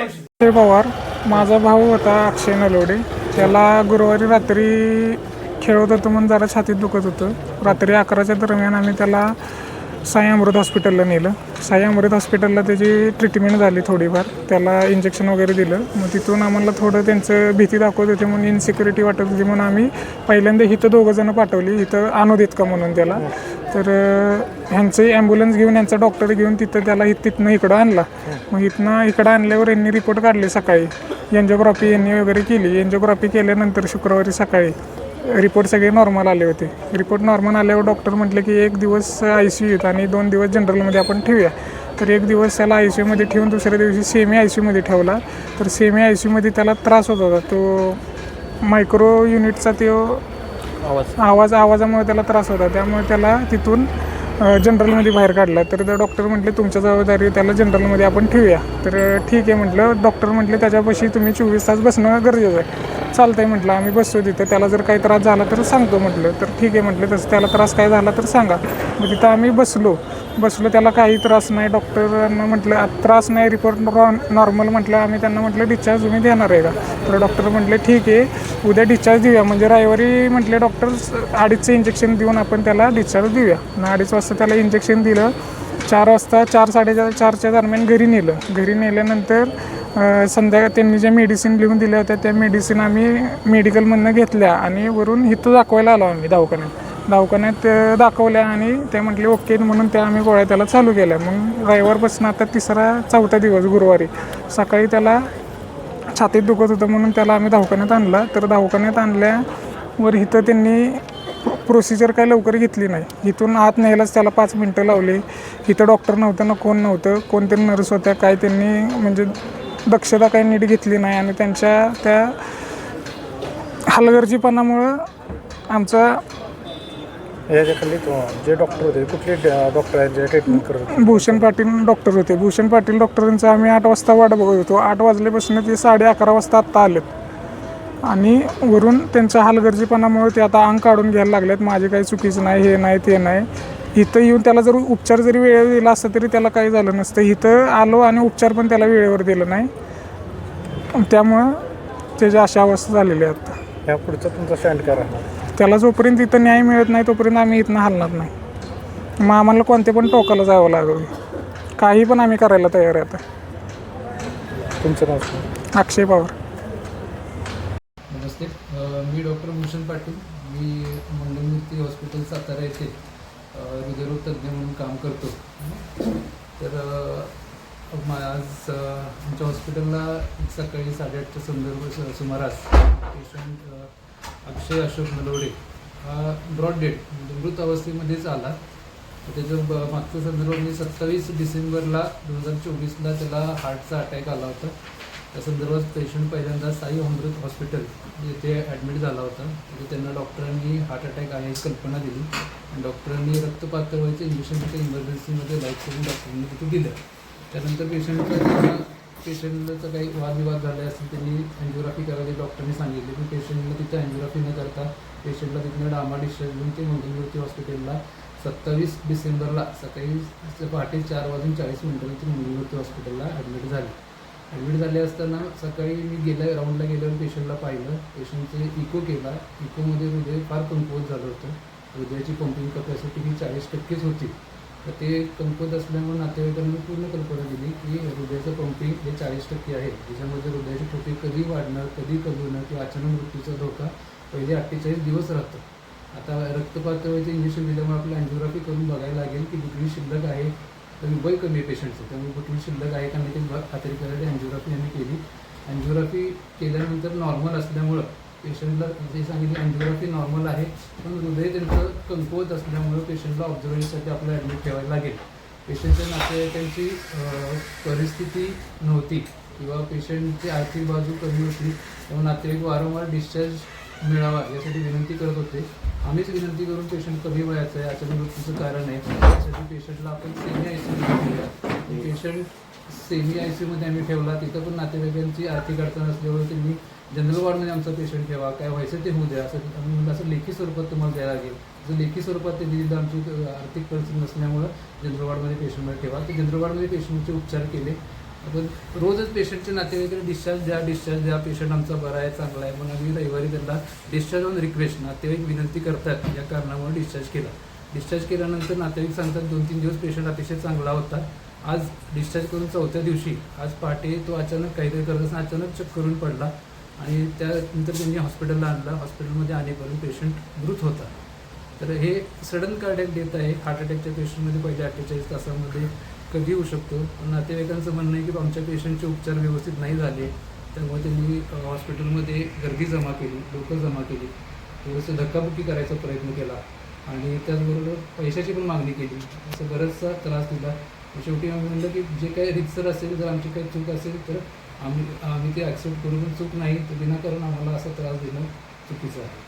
अक्षय पवार माझा भाऊ होता अक्षय नलवडे त्याला गुरुवारी रात्री खेळत होतं म्हणून जरा छातीत दुखत होतं रात्री अकराच्या दरम्यान आम्ही त्याला साई अमृत हॉस्पिटलला नेलं. साई अमृत हॉस्पिटलला त्याची ट्रीटमेंट झाली थोडीफार. त्याला इंजेक्शन वगैरे दिलं. मग तिथून आम्हाला थोडं त्यांचं भीती दाखवत होते म्हणून इन्सिक्युरिटी वाटत होती म्हणून आम्ही पहिल्यांदा इथं दोघंजणं पाठवली. इथं आणू देत का म्हणून त्याला. तर ह्यांचं ॲम्ब्युलन्स घेऊन यांचा डॉक्टर घेऊन तिथं त्याला तिथनं इकडं आणला. मग इथनं इकडं आणल्यावर यांनी रिपोर्ट काढले सकाळी. एन्जिओग्राफी यांनी वगैरे केली. एन्जिओग्राफी केल्यानंतर शुक्रवारी सकाळी रिपोर्ट सगळे नॉर्मल आले होते. रिपोर्ट नॉर्मल आल्यावर डॉक्टर म्हटले की एक दिवस आय सी यूत आणि दोन दिवस जनरलमध्ये आपण ठेवूया. तर एक दिवस त्याला आय सी यूमध्ये ठेवून दुसऱ्या दिवशी सेमी आय सी यूमध्ये ठेवला. तर सेमी आय सी यूमध्ये त्याला त्रास होत होता. तो मायक्रो युनिटचा तो आवाज आवाजामुळे त्याला त्रास होता. त्यामुळे त्याला तिथून जनरलमध्ये बाहेर काढला. तर त्या डॉक्टर म्हटले तुमच्या जबाबदारी त्याला जनरलमध्ये आपण ठेवूया. तर ठीक आहे म्हटलं. डॉक्टर म्हटले त्याच्यापाशी तुम्ही चोवीस तास बसणं गरजेचं आहे. चालतंय म्हटलं. आम्ही बसतो तिथं. त्याला जर काही त्रास झाला तर सांगतो म्हटलं. तर ठीक आहे म्हटलं. तसं त्याला त्रास काय झाला तर सांगा. म्हणजे मग तिथं आम्ही बसलो. बसलो त्याला काही त्रास नाही. डॉक्टरांना म्हटलं त्रास नाही रिपोर्ट नॉर्मल म्हटलं. आम्ही त्यांना म्हटलं डिस्चार्ज तुम्ही देणार आहे का? तर डॉक्टर म्हटले ठीक आहे उद्या डिस्चार्ज देऊया. म्हणजे रविवारी म्हटले डॉक्टर अडीचचं इंजेक्शन देऊन आपण त्याला डिस्चार्ज देऊया. आणि अडीच वाजता त्याला इंजेक्शन दिलं. चार वाजता चार साडेचार चारच्या दरम्यान घरी नेलं. घरी नेल्यानंतर संध्याकाळ त्यांनी ज्या मेडिसिन लिहून दिल्या होत्या त्या मेडिसिन आम्ही मेडिकलमधनं घेतल्या आणि वरून इथं दाखवायला आलो आम्ही दवाखान्यात. दवाखान्यात दाखवल्या आणि ते म्हटले ओके म्हणून त्या आम्ही गोळ्या त्याला चालू केल्या. मग रविवारपासून आता तिसरा चौथा दिवस गुरुवारी. सकाळी त्याला छातीत दुखत होतं म्हणून त्याला आम्ही दवाखान्यात आणला. तर दवाखान्यात आणल्यावर इथं त्यांनी प्रोसिजर काय लवकर घेतली नाही. इथून आत न्यायलाच त्याला पाच मिनटं लावली. इथं डॉक्टर नव्हतं ना कोण नव्हतं कोणतरी नर्स होत्या काय त्यांनी म्हणजे दक्षता काही नीट घेतली नाही आणि त्यांच्या त्या हलगर्जीपणामुळं आमचा याच्या खाली तो- जे डॉक्टर होते कुठले डॉक्टर आहेत जे ट्रीटमेंट करत होते? भूषण पाटील डॉक्टर होते. भूषण पाटील डॉक्टरांचं आम्ही आठ वाजता वाट बघत होतो. आठ वाजल्यापासून ते साडे अकरा वाजता आत्ता आलेत. आणि वरून त्यांच्या हलगर्जीपणामुळे ते आता अंग काढून घ्यायला लागलेत. माझे काही चुकीचं नाही हे नाही ते नाही. इथं येऊन त्याला जर उपचार जरी वेळेवर दिला असता तरी त्याला काही झालं नसतं. इथं आलो आणि उपचार पण त्याला वेळेवर दिलं नाही. त्यामुळं त्याची अशा अवस्था झालेली आहे आता ह्या पुढचा तुमचा स्टँड राहणार त्याला जोपर्यंत इथं न्याय मिळत नाही तोपर्यंत आम्ही इथनं हलणार नाही. मग आम्हाला कोणते पण टोकाला जावं लागेल. काही पण आम्ही करायला तयार आहे आता. तुमचं नाव सांगा. अक्षय पवार. नमस्ते. अ, मी डॉक्टर भूषण पाटील. मी मंगलमूर्ती हॉस्पिटल सातारा येथे अ, हृदयरोग तज्ज्ञ म्हणून काम करतो. तर अ, मा- आज अ, आमच्या हॉस्पिटलला सकाळी साडेआठच्या संदर्भ सुमारास पेशंट अक्षय अशोक नलवडे हा ब्रॉड डेट म्हणजे मृत अवस्थेमध्येच आला. तर त्याचं ब मागच्या संदर्भ मी सत्तावीस डिसेंबरला दोन हजार चोवीसला त्याला हार्टचा अटॅक आला होता. त्या संदर्भात पेशंट पहिल्यांदा साई अमृत हॉस्पिटल येथे ॲडमिट झाला होता. तिथे त्यांना डॉक्टरांनी हार्ट अटॅक आहे ही कल्पना दिली. आणि डॉक्टरांनी रक्तपातळीचं इंजेक्शन तिथे इमर्जन्सीमध्ये लाईफ करून डॉक्टरांनी तिथे दिलं. त्यानंतर पेशंटला पेशंटचं काही वादविवाद झाले असेल त्यांनी अँजिओग्राफी करायला डॉक्टरनी सांगितले की पेशंटला तिथे अँजिओग्राफी न करता पेशंटला तिथनं डामा डिस्चार्ज घेऊन ते मंगलमूर्ती हॉस्पिटलला सत्तावीस डिसेंबरला सकाळी पहाटे चार वाजून चाळीस मिनिटांनी ते मंगलमूर्ती हॉस्पिटलला ॲडमिट झाली. ॲडमिट झाले असताना सकाळी मी गेल्या राऊंडला गेल्यावर पेशंटला पाहिलं. पेशंटचे इको केला. इकोमध्ये हृदय फार कमकुवत झालं होतं. हृदयाची पंपिंग कपॅसिटी ही चाळीस टक्केच होती. तर ते कमकुवत असल्यामुळे नातेवाईकांनी पूर्ण कल्पना दिली की हृदयाचं पंपिंग हे चाळीस टक्के आहे. ज्याच्यामध्ये हृदयाची ठोके कधी वाढणार कधी कमी होणार किंवा अचानक मृत्यूचा धोका पहिले अठ्ठेचाळीस दिवस राहतो. आता रक्तपातळीचं इंजेक्शन दिल्यामुळे आपल्याला अँजिओग्राफी करून बघायला लागेल की बुकली शिल्लक आहे. तर वय कमी आहे पेशंटचं त्यामुळे बुकली शिल्लक आहे का नाही ते खात्री करायला अँजिओग्राफी आम्ही केली. अँजिओग्राफी केल्यानंतर नॉर्मल असल्यामुळं पेशंटला जे सांगितलं अँजिओग्राफी नॉर्मल आहे पण हृदय त्यांचं कमकुवत असल्यामुळं पेशंटला ऑब्झर्वेशनसाठी आपल्याला ॲडमिट ठेवायला लागेल. पेशंटच्या नातेवाईकांची परिस्थिती नव्हती किंवा पेशंटची आर्थिक बाजू कमी होती त्यामुळे नातेवाईक वारंवार डिस्चार्ज मिळावा यासाठी विनंती करत होते. आम्हीच विनंती करून पेशंट कमी वयाचं आहे अचानक मृत्यूचं कारण आहे. त्यासाठी पेशंटला आपण semi I C patient semi I सीमध्ये आम्ही ठेवला तिथं पण नातेवाईकांची आर्थिक अडचण असल्यामुळे त्यांनी जनरल वॉर्डमध्ये आमचा पेशंट ठेवा काय व्हायचं ते होऊ द्या. असं आम्ही म्हणलं असं लेखी स्वरूपात तुम्हाला द्यायला लागेल. जर लेखी स्वरूपात ते दिली तर आमची आर्थिक परिस्थिती नसल्यामुळं जनरल वॉर्डमध्ये पेशंटमध्ये ठेवा. ते जनरल वॉर्डमध्ये पेशंटचे उपचार केले. आपण रोजच पेशंटचे नातेवाईकडे डिस्चार्ज द्या डिस्चार्ज द्या. पेशंट आमचा बरा आहे चांगला आहे. म्हणून आम्ही रविवारी त्यांना डिस्चार्ज ऑन रिक्वेस्ट नातेवाईक विनंती करतात या कारणामुळे डिस्चार्ज केला. डिस्चार्ज केल्यानंतर नातेवाईक सांगतात दोन तीन दिवस पेशंट अतिशय चांगला होता. आज डिस्चार्ज करून चौथ्या दिवशी आज पहाटे तो अचानक काहीतरी करत असताना अचानक चक्क करून पडला. आणि त्यानंतर त्यांनी हॉस्पिटलला आणला. हॉस्पिटलमध्ये आणेपर्यंत पेशंट मृत होता तर हे सडन कार्डियक डेथ आहे. हार्ट अटॅकच्या पेशंटमध्ये पहिल्या अठ्ठेचाळीस तासामध्ये कधी होऊ शकतो? पण नातेवाईकांचं म्हणणं आहे की आमच्या पेशंटचे उपचार व्यवस्थित नाही झाले. त्यामुळे त्यांनी हॉस्पिटलमध्ये गर्दी जमा केली लोकं जमा केली. थोडंसं धक्काबुक्की करायचा प्रयत्न केला. आणि त्याचबरोबर पैशाची पण मागणी केली. असं बराचसा त्रास दिला. शेवटी आम्ही म्हणलं की जे काही रितसर असेल जर आमची काही चूक असेल तर आम्ही आम्ही ते ॲक्सेप्ट करून चूक नाही तर विनाकारण आम्हाला असा त्रास देणं चुकीचं आहे.